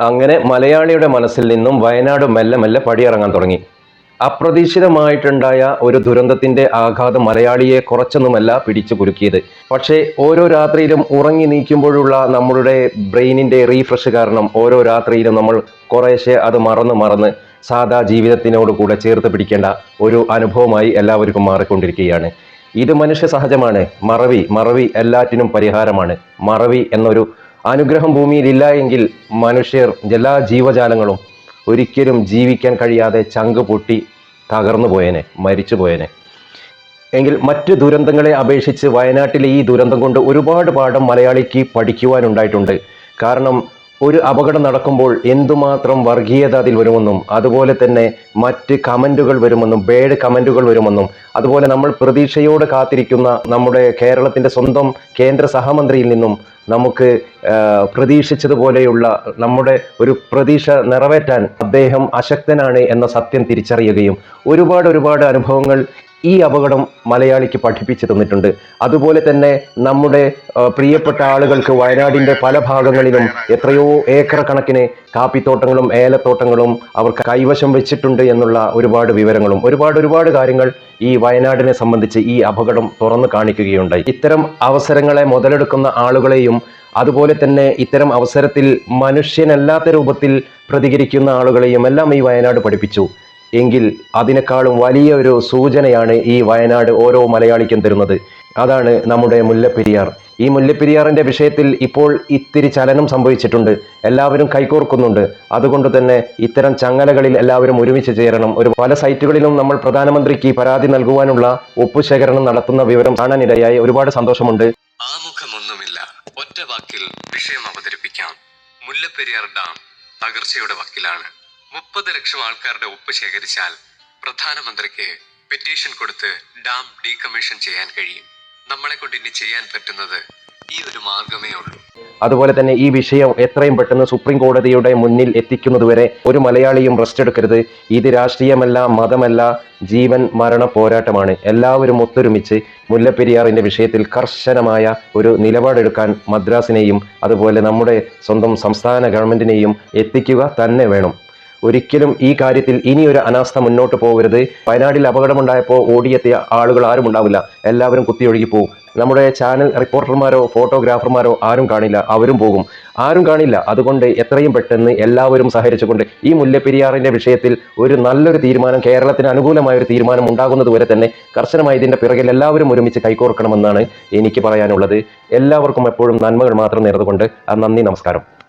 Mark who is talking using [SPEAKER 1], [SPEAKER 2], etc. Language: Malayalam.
[SPEAKER 1] അങ്ങനെ മലയാളിയുടെ മനസ്സിൽ നിന്നും വയനാട് മെല്ലെ മെല്ലെ പടിയിറങ്ങാൻ തുടങ്ങി. അപ്രതീക്ഷിതമായിട്ടുണ്ടായ ഒരു ദുരന്തത്തിന്റെ ആഘാതം മലയാളിയെ കുറച്ചൊന്നുമല്ല പിടിച്ചു കുലുക്കിയത്. പക്ഷേ ഓരോ രാത്രിയിലും ഉറങ്ങി നീക്കുമ്പോഴുള്ള നമ്മളുടെ ബ്രെയിനിന്റെ റീഫ്രഷ് കാരണം ഓരോ രാത്രിയിലും നമ്മൾ കുറേശ്ശെ അത് മറന്ന് മറന്ന് സാധാ ജീവിതത്തിനോട് കൂടെ ചേർത്ത് പിടിക്കേണ്ട ഒരു അനുഭവമായി എല്ലാവർക്കും മാറിക്കൊണ്ടിരിക്കുകയാണ്. ഇത് മനുഷ്യ സഹജമാണ്. മറവി മറവി എല്ലാറ്റിനും പരിഹാരമാണ്. മറവി എന്നൊരു അനുഗ്രഹം ഭൂമിയിൽ ഇല്ല എങ്കിൽ മനുഷ്യർ എല്ലാ ജീവജാലങ്ങളും ഒരിക്കലും ജീവിക്കാൻ കഴിയാതെ ചങ്ക് പൊട്ടി തകർന്നു പോയേനെ മരിച്ചു പോയേനെ. എങ്കിൽ മറ്റ് ദുരന്തങ്ങളെ അപേക്ഷിച്ച് വയനാട്ടിലെ ഈ ദുരന്തം കൊണ്ട് ഒരുപാട് പാഠം മലയാളിക്ക് പഠിക്കുവാനുണ്ടായിട്ടുണ്ട്. കാരണം ഒരു അപകടം നടക്കുമ്പോൾ എന്തുമാത്രം വർഗീയത അതിൽ വരുമെന്നും അതുപോലെ തന്നെ മറ്റ് കമന്റുകൾ വരുമെന്നും ബേഡ് കമന്റുകൾ വരുമെന്നും അതുപോലെ നമ്മൾ പ്രതീക്ഷയോടെ കാത്തിരിക്കുന്ന നമ്മുടെ കേരളത്തിന്റെ സ്വന്തം കേന്ദ്ര സഹമന്ത്രിയിൽ നിന്നും നമുക്ക് പ്രതീക്ഷിച്ചതുപോലെയുള്ള നമ്മുടെ ഒരു പ്രതീക്ഷ നിറവേറ്റാൻ അദ്ദേഹം അശക്തനാണ് എന്ന സത്യം തിരിച്ചറിയുകയും ഒരുപാട് ഒരുപാട് അനുഭവങ്ങൾ ഈ അപകടം മലയാളിക്ക് പഠിപ്പിച്ചു തന്നിട്ടുണ്ട്. അതുപോലെ തന്നെ നമ്മുടെ പ്രിയപ്പെട്ട ആളുകൾക്ക് വയനാടിന്റെ പല ഭാഗങ്ങളിലും എത്രയോ ഏക്കർ കണക്കിന് കാപ്പിത്തോട്ടങ്ങളും ഏലത്തോട്ടങ്ങളും അവർക്ക് കൈവശം വെച്ചിട്ടുണ്ട് എന്നുള്ള ഒരുപാട് വിവരങ്ങളും ഒരുപാട് ഒരുപാട് കാര്യങ്ങൾ ഈ വയനാടിനെ സംബന്ധിച്ച് ഈ അപകടം തുറന്നു കാണിക്കുകയുണ്ടായി. ഇത്തരം അവസരങ്ങളെ മുതലെടുക്കുന്ന ആളുകളെയും അതുപോലെ തന്നെ ഇത്തരം അവസരത്തിൽ മനുഷ്യനല്ലാത്ത രൂപത്തിൽ പ്രതികരിക്കുന്ന ആളുകളെയും എല്ലാം ഈ വയനാട് പഠിപ്പിച്ചു. എങ്കിൽ അതിനേക്കാളും വലിയ ഒരു സൂചനയാണ് ഈ വയനാട് ഓരോ മലയാളിക്കും തരുന്നത്. അതാണ് നമ്മുടെ മുല്ലപ്പെരിയാർ. ഈ മുല്ലപ്പെരിയാറിന്റെ വിഷയത്തിൽ ഇപ്പോൾ ഇത്തിരി ചലനം സംഭവിച്ചിട്ടുണ്ട്. എല്ലാവരും കൈകോർക്കുന്നുണ്ട്. അതുകൊണ്ട് തന്നെ ഇത്തരം ചങ്ങലകളിൽ എല്ലാവരും ഒരുമിച്ച് ചേരണം. ഒരു പല സൈറ്റുകളിലും നമ്മൾ പ്രധാനമന്ത്രിക്ക് പരാതി നൽകുവാനുള്ള ഒപ്പുശേഖരണം നടത്തുന്ന വിവരം കാണാനിടയായി ഒരുപാട് സന്തോഷമുണ്ട്.
[SPEAKER 2] ആമുഖമൊന്നുമില്ല. ഒറ്റ വാക്കിൽ വിഷയം അവതരിപ്പിക്കാം. മുല്ലപ്പെരിയാർ ഡാം തകർച്ചയുടെ വക്കിലാണ്. മുപ്പത് ലക്ഷം ആൾക്കാരുടെ ഒപ്പ് ശേഖരിച്ചാൽ പ്രധാനമന്ത്രിക്ക് പെറ്റീഷൻ കൊടുത്ത് ഡാം ഡീകമ്മീഷൻ ചെയ്യാൻ കഴിയും. നമ്മളെ കൊണ്ട് ഇനി ചെയ്യാൻ പറ്റുന്നത് ഈ ഒരു മാർഗമേ ഉള്ളൂ.
[SPEAKER 1] അതുപോലെ തന്നെ ഈ വിഷയം എത്രയും പെട്ടെന്ന് സുപ്രീം കോടതിയുടെ മുന്നിൽ എത്തിക്കുന്നതുവരെ ഒരു മലയാളിയും റെസ്റ്റ് എടുക്കരുത്. ഇത് രാഷ്ട്രീയമല്ല മതമല്ല ജീവൻ മരണ പോരാട്ടമാണ്. എല്ലാവരും ഒത്തൊരുമിച്ച് മുല്ലപ്പെരിയാറിന്റെ വിഷയത്തിൽ കർശനമായ ഒരു നിലപാടെടുക്കാൻ മദ്രാസിനെയും അതുപോലെ നമ്മുടെ സ്വന്തം സംസ്ഥാന ഗവൺമെന്റിനെയും എത്തിക്കുക തന്നെ വേണം. ഒരിക്കലും ഈ കാര്യത്തിൽ ഇനി ഒരു അനാസ്ഥ മുന്നോട്ട് പോകരുത്. വയനാട്ടിൽ അപകടമുണ്ടായപ്പോൾ ഓടിയെത്തിയ ആളുകൾ ആരും ഉണ്ടാവില്ല. എല്ലാവരും കുത്തിയൊഴുകി പോകും നമ്മുടെ ചാനൽ റിപ്പോർട്ടർമാരോ ഫോട്ടോഗ്രാഫർമാരോ ആരും കാണില്ല. അവരും പോകും. ആരും കാണില്ല. അതുകൊണ്ട് എത്രയും പെട്ടെന്ന് എല്ലാവരും സഹകരിച്ചുകൊണ്ട് ഈ മുല്ലപ്പെരിയാറിന്റെ വിഷയത്തിൽ ഒരു നല്ലൊരു തീരുമാനം കേരളത്തിന് അനുകൂലമായ ഒരു തീരുമാനം ഉണ്ടാകുന്നത് വരെ തന്നെ കർശനമായി ഇതിന്റെ പിറകിൽ എല്ലാവരും ഒരുമിച്ച് കൈകോർക്കണമെന്നാണ് എനിക്ക് പറയാനുള്ളത്. എല്ലാവർക്കും എപ്പോഴും നന്മകൾ മാത്രം നേർന്നുകൊണ്ട് നന്ദി നമസ്കാരം.